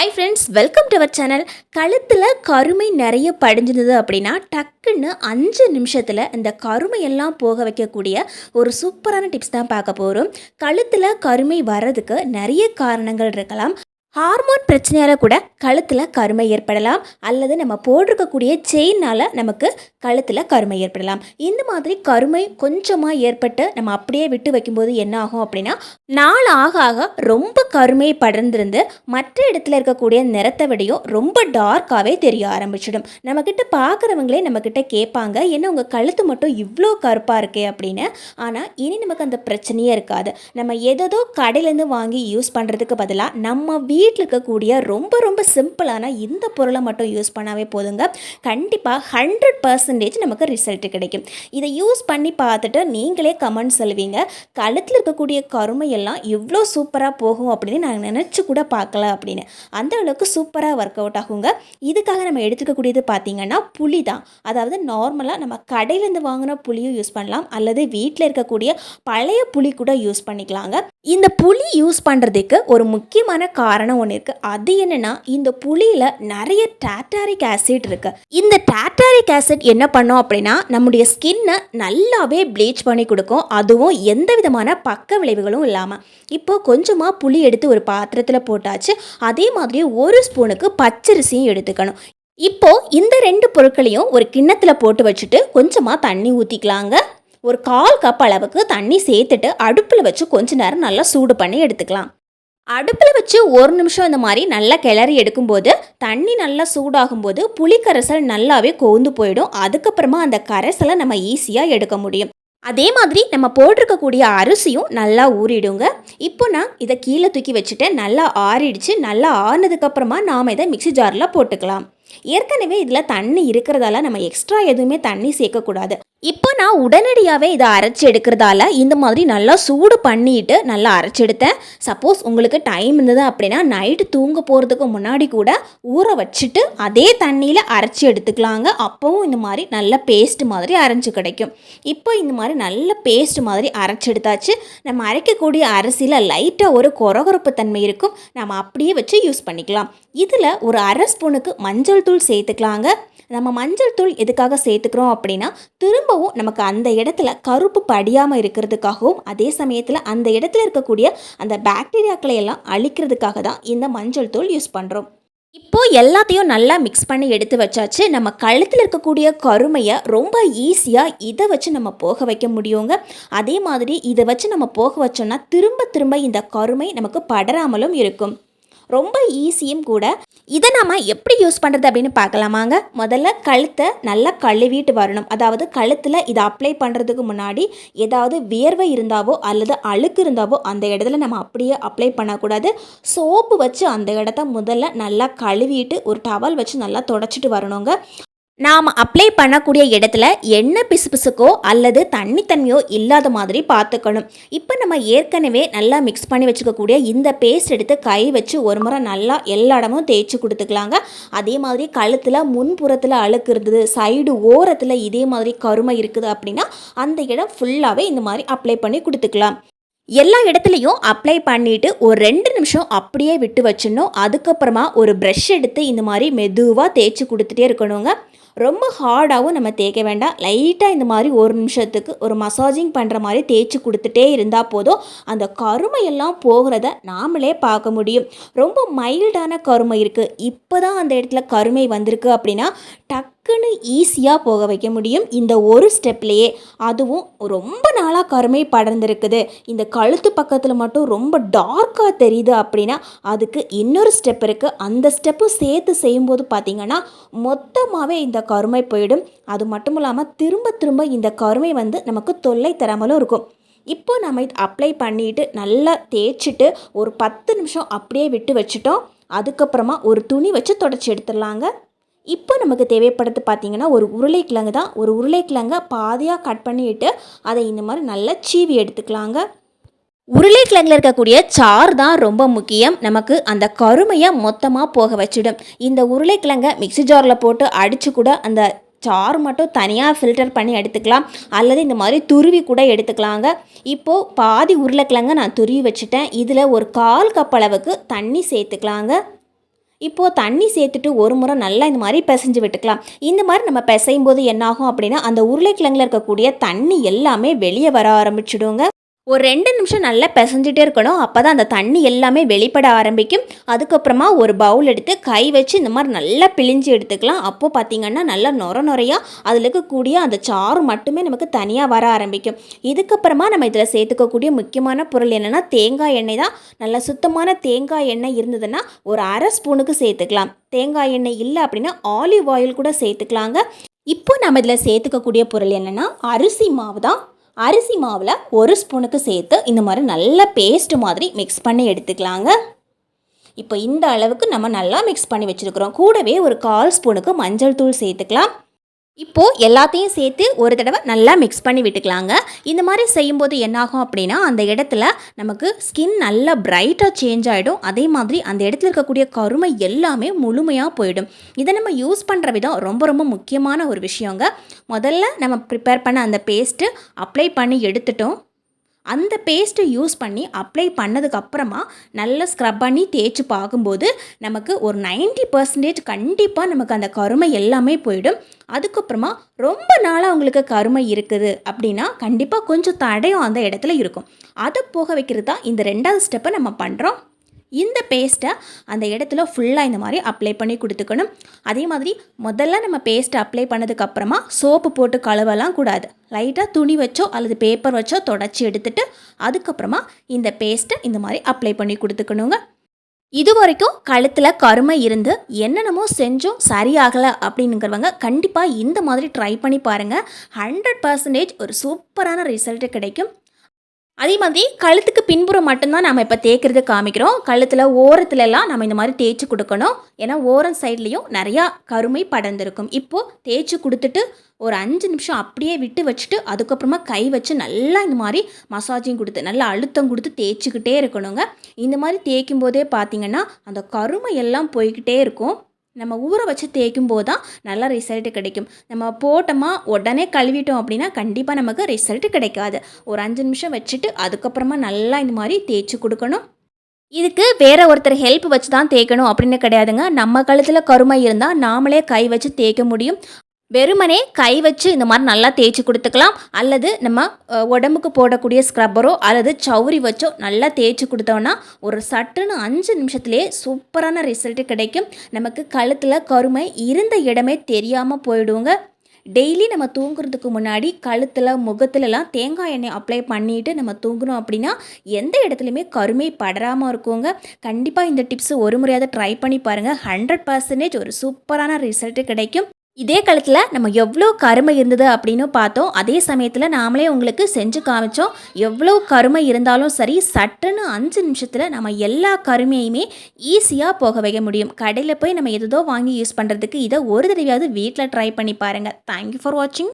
Hi friends welcome to our channel கழுத்தில் கருமை நிறைய படிஞ்சிருந்தது அப்படின்னா டக்குன்னு அஞ்சு நிமிஷத்தில் இந்த கருமையெல்லாம் போக வைக்கக்கூடிய ஒரு சூப்பரான டிப்ஸ் தான் பார்க்க போகிறோம் கழுத்தில் கருமை வர்றதுக்கு நிறைய காரணங்கள் இருக்கலாம். ஹார்மோன் பிரச்சனையால் கூட கழுத்தில் கருமை ஏற்படலாம். அல்லது நம்ம போட்டிருக்கக்கூடிய செயினால் நமக்கு கழுத்தில் கருமை ஏற்படலாம். இந்த மாதிரி கருமை கொஞ்சமாக ஏற்பட்டு நம்ம அப்படியே விட்டு வைக்கும்போது என்ன ஆகும் அப்படின்னா நாள் ஆக ஆக ரொம்ப கருமை படர்ந்திருந்து மற்ற இடத்துல இருக்கக்கூடிய நிறத்தை விடையும் ரொம்ப டார்க்காகவே தெரிய ஆரம்பிச்சிடும். நம்மக்கிட்ட பார்க்குறவங்களே நம்மக்கிட்ட கேட்பாங்க என்ன உங்கள் கழுத்து மட்டும் இவ்வளோ கருப்பாக இருக்கே அப்படின்னு. ஆனால் இனி நமக்கு அந்த பிரச்சனையே இருக்காது. நம்ம எதோ கடையிலேருந்து வாங்கி யூஸ் பண்ணுறதுக்கு பதிலாக நம்ம வீட்டில் இருக்கக்கூடிய ரொம்ப ரொம்ப சிம்பிளான இந்த பொருளை மட்டும் யூஸ் பண்ணாவே போதுங்க. கண்டிப்பாக ஹண்ட்ரட் பர்சன்டேஜ் நமக்கு ரிசல்ட் கிடைக்கும். இதை யூஸ் பண்ணி பார்த்துட்டு நீங்களே கமெண்ட் சொல்லுவீங்க. கழுத்தில் இருக்கக்கூடிய கருமையெல்லாம் இவ்வளோ சூப்பராக போகும் அப்படின்னு நான் நினச்சி கூட பார்க்கல அப்படின்னு. அந்த அளவுக்கு சூப்பராக ஒர்க் அவுட் ஆகுங்க. இதுக்காக நம்ம எடுத்துக்கக்கூடியது பார்த்தீங்கன்னா புளி தான். அதாவது நார்மலாக நம்ம கடையிலேருந்து வாங்கின புளியும் யூஸ் பண்ணலாம். அல்லது வீட்டில் இருக்கக்கூடிய பழைய புளி கூட யூஸ் பண்ணிக்கலாங்க. இந்த புளி யூஸ் பண்ணுறதுக்கு ஒரு முக்கியமான காரணம் ஒன்று இருக்குது அது என்னென்னா இந்த புளியில் நிறைய டாட்டாரிக் ஆசிட் இருக்குது இந்த டாட்டாரிக் ஆசிட் என்ன பண்ணோம் அப்படின்னா நம்முடைய ஸ்கின்னை நல்லாவே ப்ளீச் பண்ணி கொடுக்கும். அதுவும் எந்த விதமான பக்க விளைவுகளும் இல்லாமல் இப்போது கொஞ்சமாக புளி எடுத்து ஒரு பாத்திரத்தில் போட்டாச்சு. அதே மாதிரி ஒரு ஸ்பூனுக்கு பச்சரிசியும் எடுத்துக்கணும். இப்போ இந்த ரெண்டு பொருட்களையும் ஒரு கிண்ணத்தில் போட்டு வச்சுட்டு கொஞ்சமாக தண்ணி ஊற்றிக்கலாங்க ஒரு கால் கப் அளவுக்கு தண்ணி சேர்த்துட்டு அடுப்பில் வச்சு கொஞ்ச நேரம் நல்லா சூடு பண்ணி எடுத்துக்கலாம். அடுப்பில் வச்சு ஒரு நிமிஷம் இந்த மாதிரி நல்லா கிளறி எடுக்கும்போது தண்ணி நல்லா சூடாகும்போது புளிக்கரைசல் நல்லாவே கோந்து போயிடும். அதுக்கப்புறமா அந்த கரைசலை நம்ம ஈஸியாக எடுக்க முடியும். அதே மாதிரி நம்ம போட்டிருக்கக்கூடிய அரிசியும் நல்லா ஊறிடுங்க. இப்போ நான் இதை கீழே தூக்கி வச்சுட்டு நல்லா ஆறிடுச்சு. நல்லா ஆறினதுக்கப்புறமா நாம் இதை மிக்ஸி ஜாரில் போட்டுக்கலாம். ஏற்கனவே இதில் தண்ணி இருக்கிறதால நம்ம எக்ஸ்ட்ரா எதுவுமே தண்ணி சேர்க்கக்கூடாது. இப்போ நான் உடனடியாகவே இதை அரைச்சி எடுக்கிறதால இந்த மாதிரி நல்லா சூடு பண்ணிட்டு நல்லா அரைச்சி எடுத்தேன். சப்போஸ் உங்களுக்கு டைம் இருந்தது அப்படின்னா நைட்டு தூங்க போகிறதுக்கு முன்னாடி கூட ஊற வச்சுட்டு அதே தண்ணியில் அரைச்சி எடுத்துக்கலாங்க. அப்போவும் இந்த மாதிரி நல்ல பேஸ்ட் மாதிரி அரைஞ்சு கிடைக்கும். இப்போ இந்த மாதிரி நல்ல பேஸ்ட் மாதிரி அரைச்சி எடுத்தாச்சு. நம்ம அரைக்கக்கூடிய அரிசியில் லைட்டாக ஒரு கொரகொரப்பு தன்மை இருக்கும். நம்ம அப்படியே வச்சு யூஸ் பண்ணிக்கலாம். இதில் ஒரு அரை ஸ்பூனுக்கு மஞ்சள் தூள் சேர்த்துக்கலாங்க. நம்ம மஞ்சள் தூள் எதுக்காக சேர்த்துக்கிறோம் அப்படின்னா திரும்பவும் நமக்கு அந்த இடத்துல கருப்பு படியாமல் இருக்கிறதுக்காகவும் அதே சமயத்தில் அந்த இடத்துல இருக்கக்கூடிய அந்த பாக்டீரியாக்களை எல்லாம் அழிக்கிறதுக்காக தான் இந்த மஞ்சள் தூள் யூஸ் பண்ணுறோம் இப்போ எல்லாத்தையும் நல்லா மிக்ஸ் பண்ணி எடுத்து வச்சாச்சு. நம்ம கழுத்தில் இருக்கக்கூடிய கருமையை ரொம்ப ஈஸியாக இதை வச்சு நம்ம போக வைக்க முடியுங்க. அதே மாதிரி இதை வச்சு நம்ம போக வச்சோம்னா திரும்ப திரும்ப இந்த கருமை நமக்கு படராமலும் இருக்கும். ரொம்ப ஈஸியும் கூட. இதை நம்ம எப்படி யூஸ் பண்ணுறது அப்படின்னு பார்க்கலாமாங்க? முதல்ல கழுத்தை நல்லா கழுவிட்டு வரணும். அதாவது கழுத்தில் இதை அப்ளை பண்ணுறதுக்கு முன்னாடி ஏதாவது வியர்வை இருந்தாவோ அல்லது அழுக்கு இருந்தாவோ அந்த இடத்துல நம்ம அப்படியே அப்ளை பண்ணக்கூடாது. சோப்பு வச்சு அந்த இடத்த முதல்ல நல்லா கழுவிட்டு ஒரு டவல் வச்சு நல்லா தொடச்சிட்டு வரணுங்க. நாம் அப்ளை பண்ணக்கூடிய இடத்துல என்ன பிசுபிசுக்கோ அல்லது தண்ணி இல்லாத மாதிரி பார்த்துக்கணும். இப்போ நம்ம ஏற்கனவே நல்லா மிக்ஸ் பண்ணி வச்சுக்கக்கூடிய இந்த பேஸ்ட் எடுத்து கை வச்சு ஒரு முறை நல்லா எல்லா இடமும் தேய்ச்சி கொடுத்துக்கலாங்க. அதே மாதிரி கழுத்தில் முன்புறத்தில் அழுக்கு இருந்தது சைடு ஓரத்தில் இதே மாதிரி கருமை இருக்குது அப்படின்னா அந்த இடம் ஃபுல்லாகவே இந்த மாதிரி அப்ளை பண்ணி கொடுத்துக்கலாம். எல்லா இடத்துலையும் அப்ளை பண்ணிவிட்டு ஒரு ரெண்டு நிமிஷம் அப்படியே விட்டு வச்சிடணும். அதுக்கப்புறமா ஒரு ப்ரஷ் எடுத்து இந்த மாதிரி மெதுவாக தேய்ச்சி கொடுத்துட்டே இருக்கணுங்க. ரொம்ப ஹார்டாகவும் நம்ம தேய்க்க வேண்டாம். லைட்டாக இந்த மாதிரி ஒரு நிமிஷத்துக்கு ஒரு மசாஜிங் பண்ணுற மாதிரி தேய்ச்சி கொடுத்துட்டே இருந்தால் போதும். அந்த கருமையெல்லாம் போகிறத நாமளே பார்க்க முடியும். ரொம்ப மைல்டான கருமை இருக்குது இப்போ தான் அந்த இடத்துல கருமை வந்திருக்கு அப்படின்னா டக் டக்குன்னு ஈஸியாக போக வைக்க முடியும். இந்த ஒரு ஸ்டெப்லேயே அதுவும் ரொம்ப நாளாக கருமை படர்ந்துருக்குது. இந்த கழுத்து பக்கத்தில் மட்டும் ரொம்ப டார்க்காக தெரியுது அப்படின்னா அதுக்கு இன்னொரு ஸ்டெப் இருக்குது அந்த ஸ்டெப்பும் சேர்த்து செய்யும்போது பார்த்திங்கன்னா மொத்தமாகவே இந்த கருமை போயிடும். அது மட்டும் இல்லாமல் திரும்ப திரும்ப இந்த கருமை வந்து நமக்கு தொல்லை தராமலும் இருக்கும். இப்போ நம்ம இது அப்ளை பண்ணிவிட்டு நல்லா தேய்ச்சிட்டு ஒரு பத்து நிமிஷம் அப்படியே விட்டு வச்சுட்டோம். அதுக்கப்புறமா ஒரு துணி வச்சு தொடச்சி எடுத்துடலாங்க. இப்போ நமக்கு தேவைப்படுறது பார்த்திங்கன்னா ஒரு உருளைக்கிழங்கு தான். ஒரு உருளைக்கிழங்கை பாதியாக கட் பண்ணிவிட்டு அதை இந்த மாதிரி நல்லா சீவி எடுத்துக்கலாங்க. உருளைக்கிழங்கில் இருக்கக்கூடிய சார் தான் ரொம்ப முக்கியம். நமக்கு அந்த கருமையை மொத்தமாக போக வச்சிடும். இந்த உருளைக்கிழங்கை மிக்சி ஜாரில் போட்டு அடித்து கூட அந்த சாறு மட்டும் தனியாக ஃபில்டர் பண்ணி எடுத்துக்கலாம். அல்லது இந்த மாதிரி துருவி கூட எடுத்துக்கலாங்க. இப்போது பாதி உருளைக்கிழங்க நான் துருவி வச்சுட்டேன். இதில் ஒரு கால் கப் அளவுக்கு தண்ணி சேர்த்துக்கலாங்க. இப்போது தண்ணி சேர்த்துட்டு ஒரு முறை நல்லா இந்த மாதிரி பிசைஞ்சு விட்டுக்கலாம். இந்த மாதிரி நம்ம பிசையும் போது என்னாகும் அப்படின்னா அந்த உருளைக்கிழங்குல இருக்கக்கூடிய தண்ணி எல்லாமே வெளியே வர ஆரம்பிச்சிடுங்க. ஒரு ரெண்டு நிமிஷம் நல்லா பிசைஞ்சிட்டே இருக்கணும். அப்போ தான் அந்த தண்ணி எல்லாமே வெளிப்பட ஆரம்பிக்கும். அதுக்கப்புறமா ஒரு பவுல் எடுத்து கை வச்சு இந்த மாதிரி நல்லா பிழிஞ்சு எடுத்துக்கலாம். அப்போது பார்த்திங்கன்னா நல்லா நொர நொறையாக அதில் இருக்கக்கூடிய அந்த சாறு மட்டுமே நமக்கு தனியாக வர ஆரம்பிக்கும். இதுக்கப்புறமா நம்ம இதில் சேர்த்துக்கக்கூடிய முக்கியமான பொருள் என்னென்னா தேங்காய் எண்ணெய் தான். நல்லா சுத்தமான தேங்காய் எண்ணெய் இருந்ததுன்னா ஒரு அரை ஸ்பூனுக்கு சேர்த்துக்கலாம். தேங்காய் எண்ணெய் இல்லை அப்படின்னா ஆலிவ் ஆயில் கூட சேர்த்துக்கலாங்க. இப்போ நம்ம இதில் சேர்த்துக்கக்கூடிய பொருள் என்னென்னா அரிசி மாவு தான். அரிசி மாவில் ஒரு ஸ்பூனுக்கு சேர்த்து இந்த மாதிரி நல்ல பேஸ்ட் மாதிரி மிக்ஸ் பண்ணி எடுத்துக்கலாங்க. இப்போ இந்த அளவுக்கு நம்ம நல்லா மிக்ஸ் பண்ணி வச்சுருக்குறோம். கூடவே ஒரு கால் ஸ்பூனுக்கு மஞ்சள் தூள் சேர்த்துக்கலாம். இப்போது எல்லாத்தையும் சேர்த்து ஒரு தடவை நல்லா மிக்ஸ் பண்ணி விட்டுக்கலாங்க. இந்த மாதிரி செய்யும்போது என்னாகும் அப்படின்னா அந்த இடத்துல நமக்கு ஸ்கின் நல்லா பிரைட்டாக சேஞ்ச் ஆகிடும் அதே மாதிரி அந்த இடத்துல இருக்கக்கூடிய கருமை எல்லாமே முழுமையாக போயிடும். இதை நம்ம யூஸ் பண்ணுற விதம் ரொம்ப ரொம்ப முக்கியமான ஒரு விஷயங்க. முதல்ல நம்ம ப்ரிப்பேர் பண்ண அந்த பேஸ்ட்டு அப்ளை பண்ணி எடுத்துட்டோம். அந்த பேஸ்ட்டை யூஸ் பண்ணி அப்ளை பண்ணதுக்கப்புறமா நல்லா ஸ்க்ரப் பண்ணி தேய்ச்சி பார்க்கும்போது நமக்கு ஒரு நைன்ட்டி பர்சன்டேஜ் கண்டிப்பாக நமக்கு அந்த கருமை எல்லாமே போயிடும். அதுக்கப்புறமா ரொம்ப நாளாக உங்களுக்கு கருமை இருக்குது அப்படின்னா கண்டிப்பாக கொஞ்சம் தடையும் அந்த இடத்துல இருக்கும். அதை போக வைக்கிறது தான் இந்த ரெண்டாவது ஸ்டெப்பை நம்ம பண்ணுறோம் இந்த பேஸ்ட்டை அந்த இடத்துல ஃபுல்லாக இந்த மாதிரி அப்ளை பண்ணி கொடுத்துக்கணும். அதே மாதிரி முதல்ல நம்ம பேஸ்ட்டை அப்ளை பண்ணதுக்கப்புறமா சோப்பு போட்டு கழுவலாம் கூடாது. லைட்டாக துணி வச்சோ அல்லது பேப்பர் வச்சோ தொடச்சி எடுத்துகிட்டு அதுக்கப்புறமா இந்த பேஸ்ட்டை இந்த மாதிரி அப்ளை பண்ணி கொடுத்துக்கணுங்க. இது வரைக்கும் கழுத்தில் கருமை இருந்து என்னென்னமோ செஞ்சும் சரியாகலை அப்படிங்கிறவங்க கண்டிப்பாக இந்த மாதிரி ட்ரை பண்ணி பாருங்கள் ஹண்ட்ரட் பர்சன்டேஜ் ஒரு சூப்பரான ரிசல்ட்டு கிடைக்கும். அதே மாதிரி கழுத்துக்கு பின்புறம் மட்டும்தான் நம்ம இப்போ தேய்க்கிறது காமிக்கிறோம். கழுத்தில் ஓரத்துலலாம் நம்ம இந்த மாதிரி தேய்ச்சி கொடுக்கணும். ஏன்னா ஓரம் சைட்லேயும் நிறையா கருமை படர்ந்துருக்கும். இப்போது தேய்ச்சி கொடுத்துட்டு ஒரு அஞ்சு நிமிஷம் அப்படியே விட்டு வச்சுட்டு அதுக்கப்புறமா கை வச்சு நல்லா இந்த மாதிரி மசாஜிங் கொடுத்து நல்லா அழுத்தம் கொடுத்து தேய்ச்சிக்கிட்டே இருக்கணுங்க. இந்த மாதிரி தேய்க்கும் போதே பார்த்தீங்கன்னா அந்த கருமை எல்லாம் போய்கிட்டே இருக்கும். நம்ம ஊற வச்சு தேய்க்கும் போது தான் நல்ல ரிசல்ட்டு கிடைக்கும். நம்ம போட்டோமா உடனே கழுவிட்டோம் அப்படின்னா கண்டிப்பாக நமக்கு ரிசல்ட் கிடைக்காது. ஒரு அஞ்சு நிமிஷம் வச்சுட்டு அதுக்கப்புறமா நல்லா இந்த மாதிரி தேய்ச்சி கொடுக்கணும். இதுக்கு வேற ஒருத்தர் ஹெல்ப் வச்சு தான் தேய்க்கணும் அப்படின்னு கிடையாதுங்க. நம்ம கழுத்தில் கருமை இருந்தால் நாமளே கை வச்சு தேய்க்க முடியும். வெறுமனே கை வச்சு இந்த மாதிரி நல்லா தேய்ச்சி கொடுத்துக்கலாம். அல்லது நம்ம உடம்புக்கு போடக்கூடிய ஸ்க்ரப்பரோ அல்லது சௌரி வச்சோ நல்லா தேய்ச்சி கொடுத்தோன்னா ஒரு சட்டுன்னு அஞ்சு நிமிஷத்துலேயே சூப்பரான ரிசல்ட்டு கிடைக்கும். நமக்கு கழுத்தில் கருமை இருந்த இடமே தெரியாமல் போயிடுங்க டெய்லி நம்ம தூங்குறதுக்கு முன்னாடி கழுத்தில் முகத்துலலாம் தேங்காய் எண்ணெய் அப்ளை பண்ணிவிட்டு நம்ம தூங்குறோம் அப்படின்னா எந்த இடத்துலையுமே கருமை படராமல் இருக்குங்க. கண்டிப்பாக இந்த டிப்ஸ் ஒரு முறையாவது ட்ரை பண்ணி பாருங்கள் ஹண்ட்ரட் பர்சன்டேஜ் ஒரு சூப்பரான ரிசல்ட்டு கிடைக்கும். இதே காலத்தில் நம்ம எவ்வளோ கருமை இருந்தது அப்படின்னு பார்த்தோம். அதே சமயத்தில் நாமளே உங்களுக்கு செஞ்சு காமிச்சோம். எவ்வளோ கருமை இருந்தாலும் சரி சட்டுன்னு அஞ்சு நிமிஷத்தில் நம்ம எல்லா கருமையுமே ஈஸியாக போக வைக்க முடியும். கடையில் போய் நம்ம எதோ வாங்கி யூஸ் பண்ணுறதுக்கு இதை ஒரு தடவையாவது வீட்டில் ட்ரை பண்ணி பாருங்கள் தேங்க்யூ ஃபார் வாட்சிங்